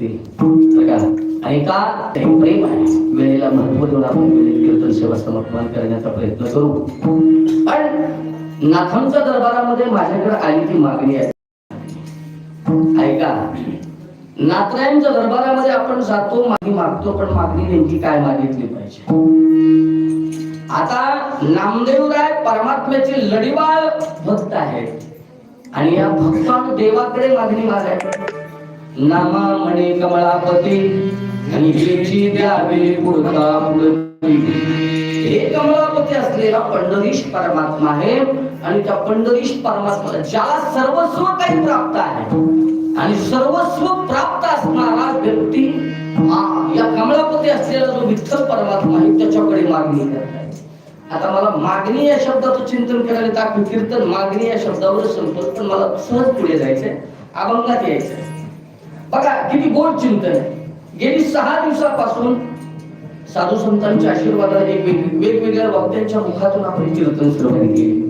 बघा आणि का ते प्रेम आहे. वेळेला महत्त्व देऊन आपण वेळेत कीर्तन सेवा समर्पण करण्याचा प्रयत्न करू. पण नाथांच्या दरबारामध्ये माझ्याकडे आली ती मागणी आहे. ऐका. नाथरायांच्या दरबारामध्ये आपण जातो मागणी मागतो पण मागणी नेमकी काय मागितली पाहिजे? आता नामदेवराय परमात्म्याचे लढीवाळ भक्त आहेत. आणि या भक्तांना देवाकडे मागणी मागायची. नामा म्हणे कमळापती आणि हेची द्यावे पुढता पुढती हे कमळापती असलेला पंढरीश परमात्मा आहे आणि त्या पंढरीश परमात्मा ज्याला सर्वस्व काही प्राप्त आहे आणि सर्वस्व प्राप्त असणारा व्यक्ती हा या कमळापती असलेला जो विठ्ठल परमात्मा आहे त्याच्याकडे मागणी करत आता मला मागणी या शब्दाचं चिंतन करायला दाखव कीर्तन मागणी या शब्दावर संपत पण मला सहज पुढे जायचंय. अभंगात यायचंय. बघा किती गोड चिंतन आहे. गेली सहा दिवसापासून साधू संतांच्या आशीर्वादाने वेगवेगळ्या वक्त्यांच्या मुखातून आपण कीर्तन श्रवण केले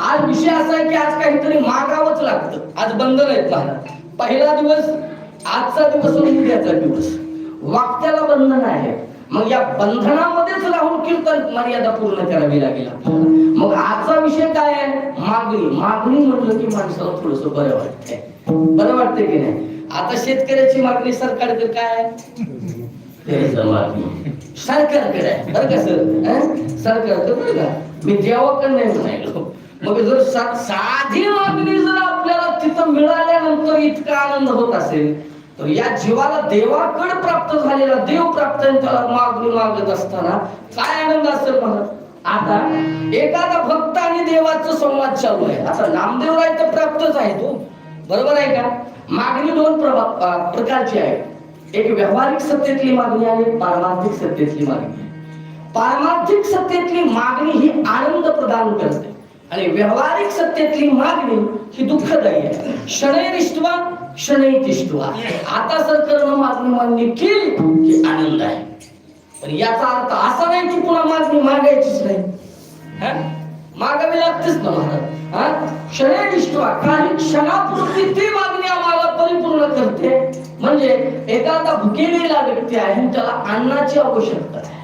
आज विषय असा आहे की आज काहीतरी मागावंच लागतं. आज बंधन आहेत महाराज. पहिला दिवस आजचा दिवस आणि उद्याचा दिवस. वाक्याला बंधन आहे. मग या बंधनामध्येच राहून कीर्तन मर्यादा पूर्ण करावी लागेल मग आजचा विषय काय आहे? मागणी. मागणी म्हटलं की माणसाला थोडस बरं वाटतंय. बरं वाटतंय की नाही? आता शेतकऱ्याची मागणी सरकारकडे काय? सरकारकडे आहे. बरं का सर? हं? सरकारकडे बरं का? मी देवाकडे नाही म्हणायलो मग जर साधी मागणी जर आपल्याला तिथं मिळाल्यानंतर इतका आनंद होत असेल तर या जीवाला देवाकडे प्राप्त झालेला देव प्राप्त त्याला मागणी मागत असताना काय आनंद असेल मला? आता एखादा भक्त आणि देवाचा संवाद चालू आहे. आता नामदेवराय तर प्राप्तच आहे तो बरोबर आहे का? मागणी दोन प्रकारची आहे एक व्यावहारिक सत्तेतली मागणी आणि पारमार्थिक सत्तेतली मागणी. पारमार्थिक सत्तेतली मागणी ही आनंद प्रदान करते. आणि व्यावहारिक सत्तेतली मागणी ही दुःखदायी आहे. क्षणैरिष्टवा क्षणैतिष्टवा आता सरकारनं मागणी मान्य केली की आनंद आहे. पण याचा अर्थ असा नाही की पुन्हा मागणी मागायचीच नाही. मागावी लागतेच ना महाराज. हा? क्षणैरिष्टवा काही क्षणापुरती ती करते. म्हणजे एखादा भुकेलेला व्यक्ती आहे त्याला अन्नाची आवश्यकता आहे.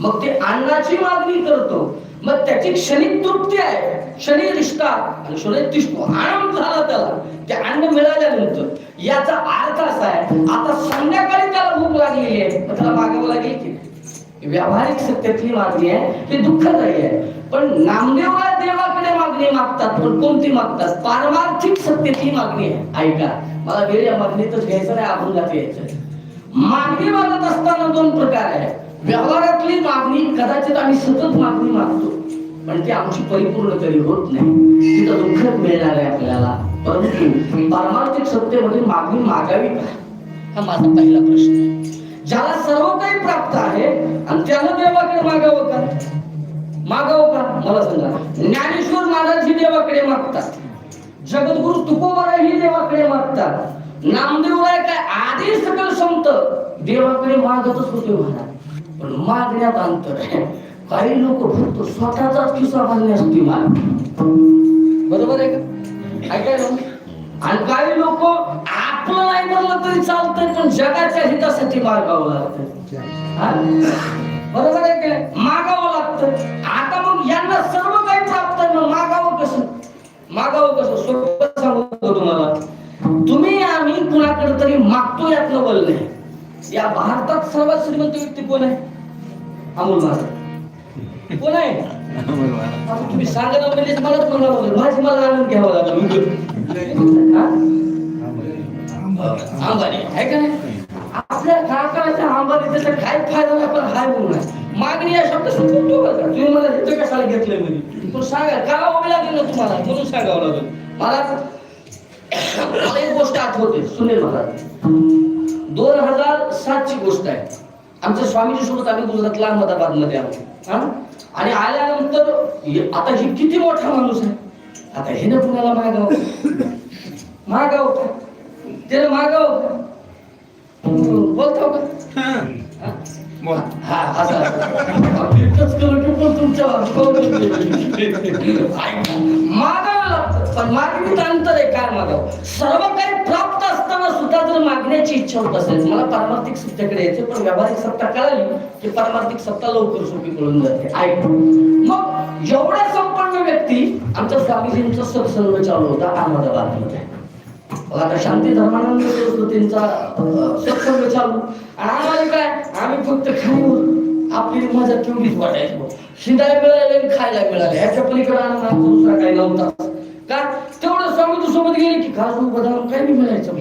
मग ते अन्नाची मागणी करतो. मग त्याची क्षणिक तृप्ती आहे. क्षणी रिष्टा आणि क्षणी तिष्ठो. आनंद झाला त्याला. ते अन्न मिळाल्यानंतर याचा अर्थ असा आहे आता संध्याकाळी त्याला भूक लागलेली आहे. मग त्याला मागावं लागेल की व्यावहारिक सत्यातली मागणी आहे. ती दुःखदायी आहे. पण नामदेवाला देवाकडे मागणी मागतात. पण कोणती मागतात? पारमार्थिक सत्तेतली मागणी आहे. ऐका. मला वेळ या मागणीतच घ्यायचं नाही अभंगात यायचं. मागणी मागत असताना दोन प्रकार आहे व्यवहारातली मागणी कदाचित आम्ही सतत मागणी मागतो पण ती आमची परिपूर्ण तरी होत नाही. तिथं दुःख मिळणार आहे आपल्याला. परंतु पारमार्थिक सत्तेमध्ये मागणी मागावी का? हा माझा पहिला प्रश्न आहे. ज्याला सर्व काही प्राप्त आहे आणि त्याला देवाकडे मागावं का? मागावं का? मला सांगा. ज्ञानेश्वर महाराज ही देवाकडे मागतात. जगद्गुरु तुकोबाराही देवाकडे मागतात. नामदेवराय काय आधी सकल संत. देवाकडे मागतच होते महाराज. पण मागण्यात अंतर आहे. काही लोक फक्त स्वतःचाच खिसा बांधण्यासाठी माग बरोबर आहे का? ऐकाय आणि काही लोक आपलं नाही म्हणलं तरी चालतंय पण जगाच्या हितासाठी मागावं लागतं यातलं बल नाही? या भारतात सर्वात श्रीमंत व्यक्ती कोण आहे? अमोल महाराज कोण आहे? तुम्ही सांगा ना म्हणजे मलाच म्हणावं लागेल माझी मला आनंद घ्यावा लागेल? अंबानी. आहे का नाही? आपल्या काकाच्या अंबानी त्याचा काय फायदा नाही पण हाय म्हणून आहे. मागणी या शब्द सुचवतो बरं का तुम्ही मला इथं कशाला घेतलंय म्हणे? पण सांगा का लागेल ना तुम्हाला? म्हणून सांगावं लागेल. मला मला एक गोष्ट आठवते सुनील महाराज. दोन हजार सातची गोष्ट आहे. आमच्या स्वामीजी सोबत आम्ही गुजरातला अहमदाबादमध्ये आलो. हा? आणि आल्यानंतर आता ही किती मोठा माणूस आहे? आता हे ना कुणाला मागाव? मागाव त्याला मागाव बोलतो का? हा? हा? असं पण तुमच्या पण मागणीत अंतर आहे काय मागावं सर्व काही प्राप्त असताना सुद्धा जर मागण्याची इच्छा होत असेल मला पारमार्थिक सत्याकडे यायचं पण व्यावहारिक सत्ता कळाली की पारमार्थिक सत्ता लवकर सोपी कळून जाते. ऐक. मग एवढा संपन्न व्यक्ती आमच्या स्वामीजींचा सत्संग चालू होता अहमदाबादमध्ये. आता शांती धर्मानंद सरस्वतींचा सत्संग चालू. आणि आम्हाला काय? आम्ही फक्त खाईवर आपली मजा केवढीच वाटायची. बुवा. शिंदाय मिळाले खायला मिळाले. याच्या पलीकडे आनंद दुसरा काही नव्हता. का तेवढं स्वामी सोबत गेले की काजू बदाम काही नाही मिळायचं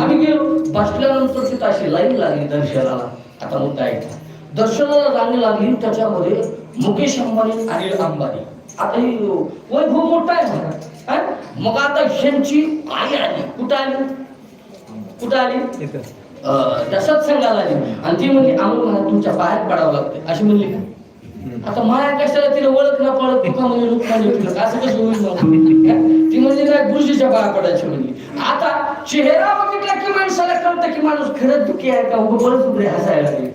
आम्ही गेलो बसल्यानंतर तिथं अशी लाईन लागली दर्शनाला. आता मुद्दा ऐका दर्शनाला रांग लागली त्याच्यामध्ये मुकेश अंबानी अनिल अंबानी. आता ही वैभव मोठा आहे म्हणा? मग आता ह्यांची आई आली. कुठं आली? कुठं आली? अं, त्या सत्संगाला आली. आणि ती म्हणली आम्हाला तुमच्या पायात पडावं लागतं अशी म्हणली. का आता माया कशाला तिला ओळख ना पडत तुका म्हणजे लोक म्हणजे तुला? असं कसं होईल? ती म्हणजे काय गुरुजीच्या पाया पडायची म्हणली. आता चेहरा बघितला की माणसाला कळतं की माणूस खरंच दुखी आहे का? उभं बरंच उभे हसायला लागले.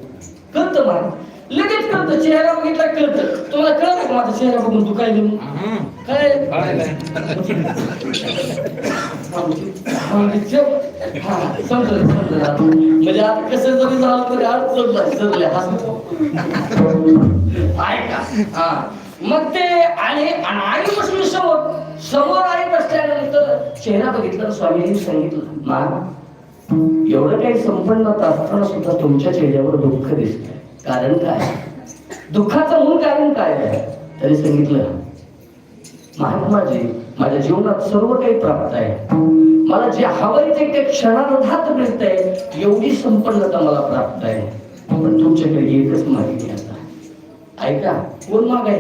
कळतं मला. लगेच कळतं चेहरा बघितला कळतं. तुम्हाला कळत का माझा चेहरा बघून दुखायला म्हणून? काय म्हणजे आता कसं जरी झालं तरी अडचण सरले ऐका. हा. मग ते आणि आणि आई बसून समोर समोर आई बसल्यानंतर चेहरा बघितला स्वामीजींनी सांगितलं मा एवढं काही संपन्नता असताना सुद्धा तुमच्या चेहऱ्यावर दुःख दिसतंय. कारण काय? दुःखाचं मूळ कारण काय आहे? तरी सांगितलं महात्माजी माझ्या जीवनात सर्व काही प्राप्त आहे. मला जे हवंय ते ते क्षणार्धात मिळतंय एवढी संपन्नता मला प्राप्त आहे. पण तुमच्याकडे एकच मागणी आता. ऐका कोण मागाय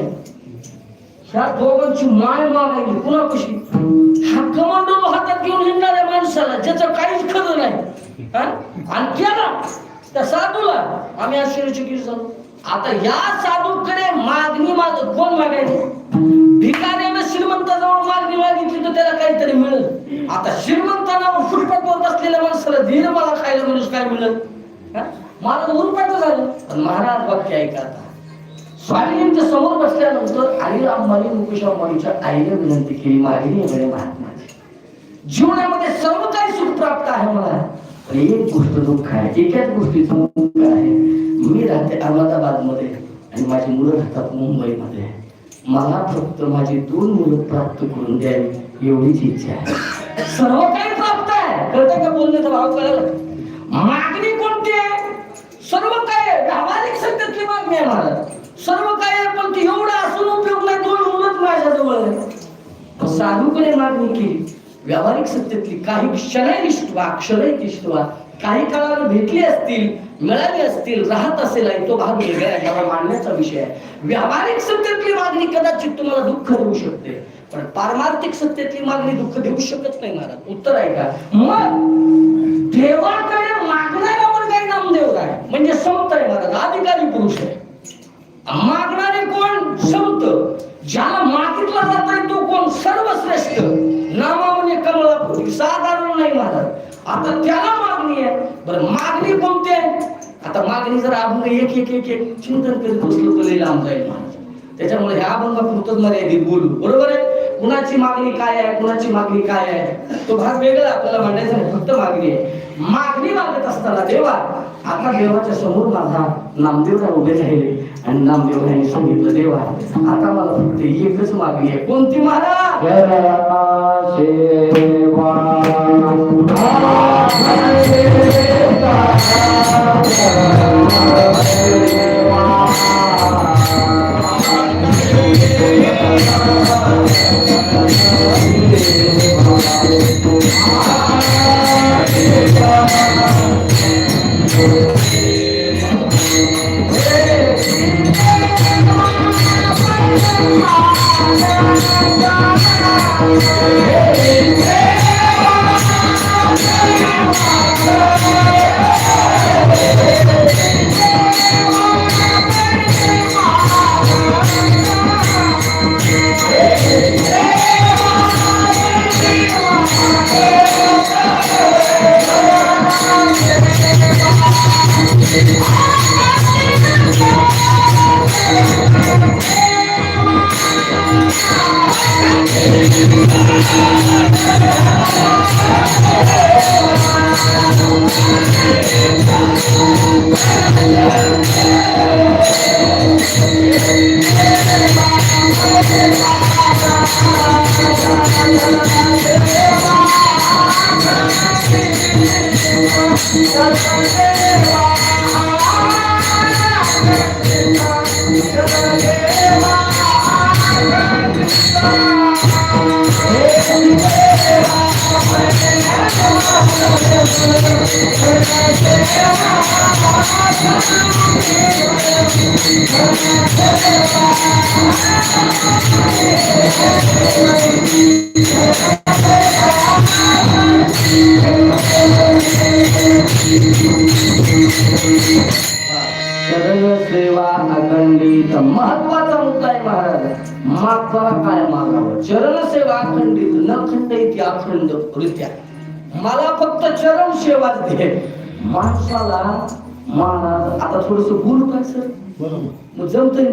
ह्या दोघांची माय मागायली कुणा कशी हा कमांडो हातात घेऊन हिंडणाऱ्या माणसाला ज्याचं काहीच खरं नाही. हा? आणि केला त्या साधूला आम्ही आश्चर्यचकित झालो. आता या साधूकडे मागणी माग कोण मागायची? भिकाऱ्यानं श्रीमंताजवळ मागणी मागितली तर त्याला काहीतरी मिळत आता श्रीमंताना बोलत असलेल्या माणसाला धीर मला खायला म्हणून काय मिळत मला उरपाट झालं. पण महाराज वाक्य ऐका आता. स्वामींच्या समोर बसल्यानंतर अनिल अंबानी मुकेश अंबानीच्या आईने विनंती केली मागणी आहे महात्मा जीवनामध्ये सर्व काही सुख प्राप्त आहे मला एक गोष्ट दुःख आहे. एकाच गोष्टीचं दुःख आहे. मी राहते अहमदाबादमध्ये आणि माझी मुलं राहतात मुंबईमध्ये. मला फक्त माझी दोन मुलं प्राप्त करून द्यावी एवढीच इच्छा आहे. सर्व काही प्राप्त आहे. कळतं का बोलण्याचा भाव कळलं? मागणी कोणती आहे? सर्व काय व्यावहारिक सत्यातली मागणी आहे मला. सर्व काय आहे पण ती एवढं असून उपयोग नाही. दोन मुलंच माझ्याजवळ आहे साधूकडे मागणी केली. व्यावहारिक सत्तेतली काही क्षणनिष्ठवा निष्ठवा निष्ठवा काही काळाला भेटली असतील मिळाली असतील राहत असेल तो भाग वेगळा आहे मानण्याचा विषय आहे. व्यावहारिक सत्तेतली मागणी कदाचित तुम्हाला दुःख देऊ शकते पण पारमार्थिक सत्तेतली मागणी दुःख देऊ शकत नाही महाराज. उत्तर आहे का? मग देवाकडे मागणाऱ्यावर काही नामदेव आहे. म्हणजे संत आहे महाराज. अधिकारी पुरुष आहे. मागणारे कोण? संत. ज्याला मागितला जात तो कोण? सर्वश्रेष्ठ. नामा नाही मागत आता त्याला मागणी आहे. बरं मागणी कोणती आहे? आता मागणी जर अभंग एक एक एक एक चिंतन करीत बसलो तर लई लांब जाईल त्याच्यामुळे ह्या अभंगापुरतच मर्यादित बोलू. बरोबर आहे? कुणाची मागणी काय आहे? कुणाची मागणी काय आहे? तो भाग वेगळा आपल्याला मांडायचा नाही फक्त मागणी आहे. मागणी मागत असताना देवा आता देवाच्या समोर माझा नामदेवराव उभे राहिले. आणि नामदेवराने सांगितलं देवा आता मला फक्त एकच मागणी आहे. कोणती Maharaj? Thank you. Oh, my God. सेवा अखंडित महत्वाचा मुद्दा चरण सेवा अखंडित न खंडित अखंड रित्या. मला फक्त चरण सेवा दे माणसाला महाराज आता थोडस बोलू काय सर? मग जमतंय